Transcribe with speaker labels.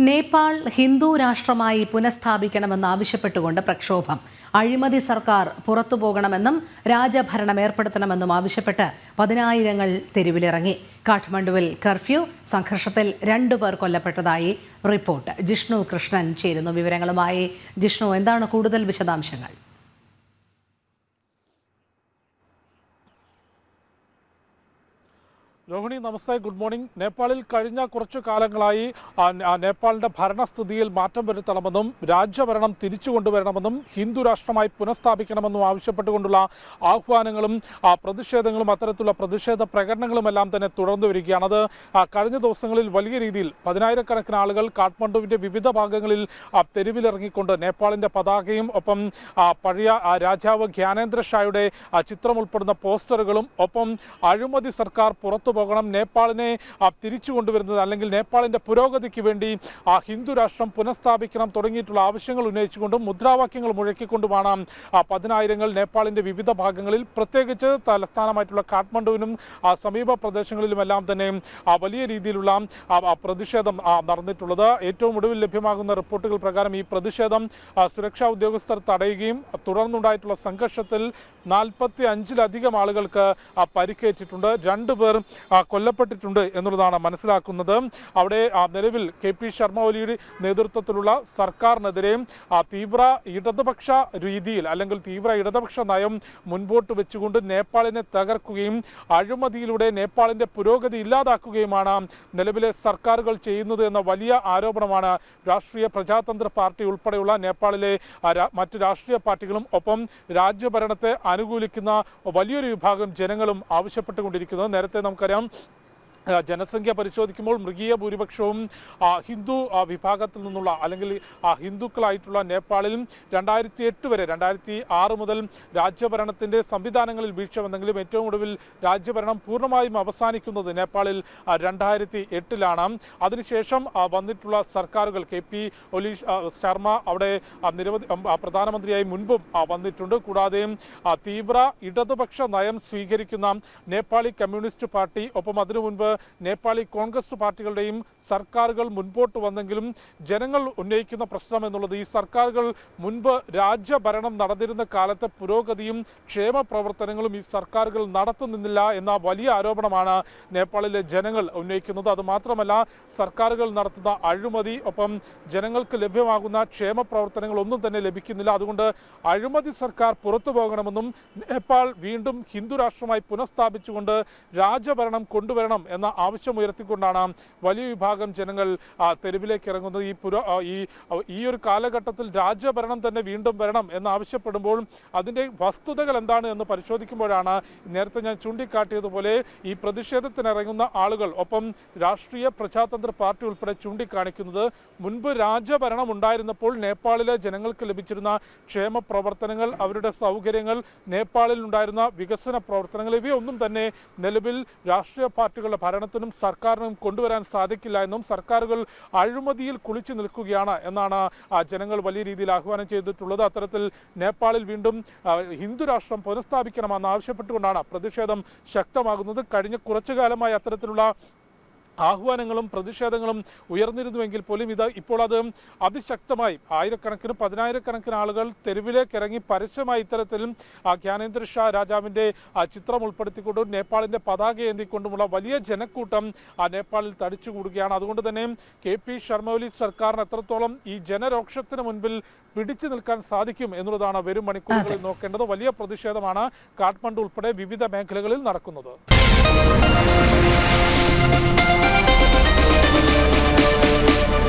Speaker 1: നേപ്പാൾ ഹിന്ദു രാഷ്ട്രമായി പുനഃസ്ഥാപിക്കണമെന്നാവശ്യപ്പെട്ടുകൊണ്ട് പ്രക്ഷോഭം. അഴിമതി സർക്കാർ പുറത്തുപോകണമെന്നും രാജഭരണം ഏർപ്പെടുത്തണമെന്നും ആവശ്യപ്പെട്ട് പതിനായിരങ്ങൾ തെരുവിലിറങ്ങി. കാഠ്മണ്ഡുവിൽ കർഫ്യൂ സംഘർഷത്തിൽ രണ്ടുപേർ കൊല്ലപ്പെട്ടതായി റിപ്പോർട്ട്. ജിഷ്ണു കൃഷ്ണൻ ചേരുന്നു വിവരങ്ങളുമായി. ജിഷ്ണു എന്താണ് കൂടുതൽ വിശദാംശങ്ങൾ?
Speaker 2: രോഹിണി നമസ്തേ ഗുഡ് മോർണിംഗ്. നേപ്പാളിൽ കഴിഞ്ഞ കുറച്ചു കാലങ്ങളായി നേപ്പാളിന്റെ ഭരണസ്ഥിതിയിൽ മാറ്റം വരുത്തണമെന്നും രാജ്യഭരണം തിരിച്ചു കൊണ്ടുവരണമെന്നും ഹിന്ദു രാഷ്ട്രമായി പുനഃസ്ഥാപിക്കണമെന്നും ആവശ്യപ്പെട്ടുകൊണ്ടുള്ള ആഹ്വാനങ്ങളും പ്രതിഷേധങ്ങളും അത്തരത്തിലുള്ള പ്രതിഷേധ പ്രകടനങ്ങളും എല്ലാം തന്നെ തുടർന്നു വരികയാണ്. അത് കഴിഞ്ഞ ദിവസങ്ങളിൽ വലിയ രീതിയിൽ പതിനായിരക്കണക്കിന് ആളുകൾ കാഠ്മണ്ഡുവിന്റെ വിവിധ ഭാഗങ്ങളിൽ തെരുവിലിറങ്ങിക്കൊണ്ട് നേപ്പാളിന്റെ പതാകയും ഒപ്പം പഴയ രാജാവ് ജ്ഞാനേന്ദ്ര ഷായുടെ ചിത്രം ഉൾപ്പെടുന്ന പോസ്റ്ററുകളും ഒപ്പം അഴിമതി സർക്കാർ പുറത്തു പോകണം നേപ്പാളിനെ തിരിച്ചു കൊണ്ടുവരുന്നത് അല്ലെങ്കിൽ നേപ്പാളിന്റെ പുരോഗതിക്ക് വേണ്ടി ആ ഹിന്ദു രാഷ്ട്രം പുനഃസ്ഥാപിക്കണം തുടങ്ങിയിട്ടുള്ള ആവശ്യങ്ങൾ ഉന്നയിച്ചുകൊണ്ടും മുദ്രാവാക്യങ്ങൾ മുഴക്കിക്കൊണ്ടുമാണ് പതിനായിരങ്ങൾ നേപ്പാളിന്റെ വിവിധ ഭാഗങ്ങളിൽ പ്രത്യേകിച്ച് തലസ്ഥാനമായിട്ടുള്ള കാഠ്മണ്ഡുവിനും സമീപ പ്രദേശങ്ങളിലുമെല്ലാം തന്നെ വലിയ രീതിയിലുള്ള പ്രതിഷേധം നടന്നിട്ടുള്ളത്. ഏറ്റവും ഒടുവിൽ ലഭ്യമാകുന്ന റിപ്പോർട്ടുകൾ പ്രകാരം ഈ പ്രതിഷേധം സുരക്ഷാ ഉദ്യോഗസ്ഥർ തടയുകയും തുടർന്നുണ്ടായിട്ടുള്ള സംഘർഷത്തിൽ നാൽപ്പത്തി അഞ്ചിലധികം ആളുകൾക്ക് പരിക്കേറ്റിട്ടുണ്ട്. രണ്ടുപേർ കൊല്ലപ്പെട്ടിട്ടുണ്ട് എന്നുള്ളതാണ് മനസ്സിലാക്കുന്നത്. അവിടെ നിലവിൽ കെ പി ശർമ്മ ഒലിയുടെ നേതൃത്വത്തിലുള്ള സർക്കാരിനെതിരെ ആ, തീവ്ര ഇടതുപക്ഷ രീതിയിൽ അല്ലെങ്കിൽ തീവ്ര ഇടതുപക്ഷ നയം മുൻപോട്ട് വെച്ചുകൊണ്ട് നേപ്പാളിനെ തകർക്കുകയും അഴിമതിയിലൂടെ നേപ്പാളിന്റെ പുരോഗതി ഇല്ലാതാക്കുകയുമാണ് നിലവിലെ സർക്കാരുകൾ ചെയ്യുന്നത് എന്ന വലിയ ആരോപണമാണ് രാഷ്ട്രീയ പ്രജാതന്ത്ര പാർട്ടി ഉൾപ്പെടെയുള്ള നേപ്പാളിലെ മറ്റ് രാഷ്ട്രീയ പാർട്ടികളും ഒപ്പം രാജ്യഭരണത്തെ അനുകൂലിക്കുന്ന വലിയൊരു വിഭാഗം ജനങ്ങളും ആവശ്യപ്പെട്ടുകൊണ്ടിരിക്കുന്നത്. നേരത്തെ നമുക്കറിയാം ആ, ജനസംഖ്യ പരിശോധിക്കുമ്പോൾ മൃഗീയ ഭൂരിപക്ഷവും ഹിന്ദു വിഭാഗത്തിൽ നിന്നുള്ള അല്ലെങ്കിൽ ഹിന്ദുക്കളായിട്ടുള്ള നേപ്പാളിലും രണ്ടായിരത്തി എട്ട് വരെ രണ്ടായിരത്തി ആറ് മുതൽ രാജ്യഭരണത്തിന്റെ സംവിധാനങ്ങളിൽ വീഴ്ച വന്നെങ്കിലും ഏറ്റവും ഒടുവിൽ രാജ്യഭരണം പൂർണമായും അവസാനിക്കുന്നത് നേപ്പാളിൽ രണ്ടായിരത്തി എട്ടിലാണ് അതിനുശേഷം വന്നിട്ടുള്ള സർക്കാരുകൾ കെ പി ഒലീഷ് ശർമ്മ അവിടെ നിരവധി പ്രധാനമന്ത്രിയായി മുൻപും വന്നിട്ടുണ്ട്. കൂടാതെ തീവ്ര ഇടതുപക്ഷ നയം സ്വീകരിക്കുന്ന നേപ്പാളി കമ്മ്യൂണിസ്റ്റ് പാർട്ടി ഒപ്പം അതിനു മുൻപ് നേപ്പാളി കോൺഗ്രസ് പാർട്ടികളുടെയും സർക്കാരുകൾ മുൻപോട്ട് വന്നെങ്കിലും ജനങ്ങൾ ഉന്നയിക്കുന്ന പ്രശ്നം എന്നുള്ളത് ഈ സർക്കാരുകൾ മുൻപ് രാജ്യഭരണം നടന്നിരുന്ന കാലത്തെ പുരോഗതിയും ക്ഷേമ പ്രവർത്തനങ്ങളും ഈ സർക്കാരുകൾ നടത്തുന്നില്ല എന്ന വലിയ ആരോപണമാണ് നേപ്പാളിലെ ജനങ്ങൾ ഉന്നയിക്കുന്നത്. അത് മാത്രമല്ല സർക്കാരുകൾ നടത്തുന്ന അഴിമതി ഒപ്പം ജനങ്ങൾക്ക് ലഭ്യമാകുന്ന ക്ഷേമ പ്രവർത്തനങ്ങൾ ഒന്നും തന്നെ ലഭിക്കുന്നില്ല. അതുകൊണ്ട് അഴിമതി സർക്കാർ പുറത്തു പോകണമെന്നും നേപ്പാൾ വീണ്ടും ഹിന്ദു രാഷ്ട്രമായി പുനഃസ്ഥാപിച്ചുകൊണ്ട് രാജഭരണം കൊണ്ടുവരണം എന്ന ആവശ്യം ഉയർത്തിക്കൊണ്ടാണ് വലിയ വിഭാഗം ജനങ്ങൾ തെരുവിലേക്ക് ഇറങ്ങുന്നത്. ഈ പുര ഈ ഈ ഒരു കാലഘട്ടത്തിൽ രാജ്യഭരണം തന്നെ വീണ്ടും വരണം എന്ന് ആവശ്യപ്പെടുമ്പോൾ അതിന്റെ വസ്തുതകൾ എന്താണ് എന്ന് പരിശോധിക്കുമ്പോഴാണ് നേരത്തെ ഞാൻ ചൂണ്ടിക്കാട്ടിയതുപോലെ ഈ പ്രതിഷേധത്തിനിറങ്ങുന്ന ആളുകൾ ഒപ്പം രാഷ്ട്രീയ പ്രജാതന്ത്ര പാർട്ടി ഉൾപ്പെടെ ചൂണ്ടിക്കാണിക്കുന്നത് മുൻപ് രാജ്യഭരണം ഉണ്ടായിരുന്നപ്പോൾ നേപ്പാളിലെ ജനങ്ങൾക്ക് ലഭിച്ചിരുന്ന ക്ഷേമ പ്രവർത്തനങ്ങൾ അവരുടെ സൗകര്യങ്ങൾ നേപ്പാളിൽ ഉണ്ടായിരുന്ന വികസന പ്രവർത്തനങ്ങൾ ഇവയൊന്നും തന്നെ നിലവിൽ രാഷ്ട്രീയ പാർട്ടികളുടെ ഭരണത്തിനും സർക്കാരിനും കൊണ്ടുവരാൻ സാധിക്കില്ല എന്നും സർക്കാരുകൾ അഴിമതിയിൽ കുളിച്ചു നിൽക്കുകയാണ് എന്നാണ് ജനങ്ങൾ വലിയ രീതിയിൽ ആഹ്വാനം ചെയ്തിട്ടുള്ളത്. അത്തരത്തിൽ നേപ്പാളിൽ വീണ്ടും ഹിന്ദു രാഷ്ട്രം പുനഃസ്ഥാപിക്കണമെന്ന് ആവശ്യപ്പെട്ടുകൊണ്ടാണ് പ്രതിഷേധം ശക്തമാകുന്നത്. കഴിഞ്ഞ കുറച്ചു കാലമായി അത്തരത്തിലുള്ള ആഹ്വാനങ്ങളും പ്രതിഷേധങ്ങളും ഉയർന്നിരുന്നുവെങ്കിൽ പോലും ഇത് ഇപ്പോൾ അത് അതിശക്തമായി ആയിരക്കണക്കിന് പതിനായിരക്കണക്കിന് ആളുകൾ തെരുവിലേക്ക് ഇറങ്ങി പരസ്യമായി ഇത്തരത്തിൽ ആ ജ്ഞാനേന്ദ്ര ഷാ രാജാവിന്റെ ആ ചിത്രം ഉൾപ്പെടുത്തിക്കൊണ്ടും നേപ്പാളിന്റെ പതാക ഏന്തിക്കൊണ്ടുമുള്ള വലിയ ജനക്കൂട്ടം ആ നേപ്പാളിൽ തടിച്ചുകൂടുകയാണ് അതുകൊണ്ട് തന്നെ കെ പി ശർമ്മ ഒലി സർക്കാരിന് എത്രത്തോളം ഈ ജനരോക്ഷത്തിന് മുൻപിൽ പിടിച്ചു നിൽക്കാൻ സാധിക്കും എന്നുള്ളതാണ് വരും മണിക്കൂറുകളിൽ നോക്കേണ്ടത്. വലിയ പ്രതിഷേധമാണ് കാഠ്മണ്ഡു ഉൾപ്പെടെ വിവിധ മേഖലകളിൽ നടക്കുന്നത്.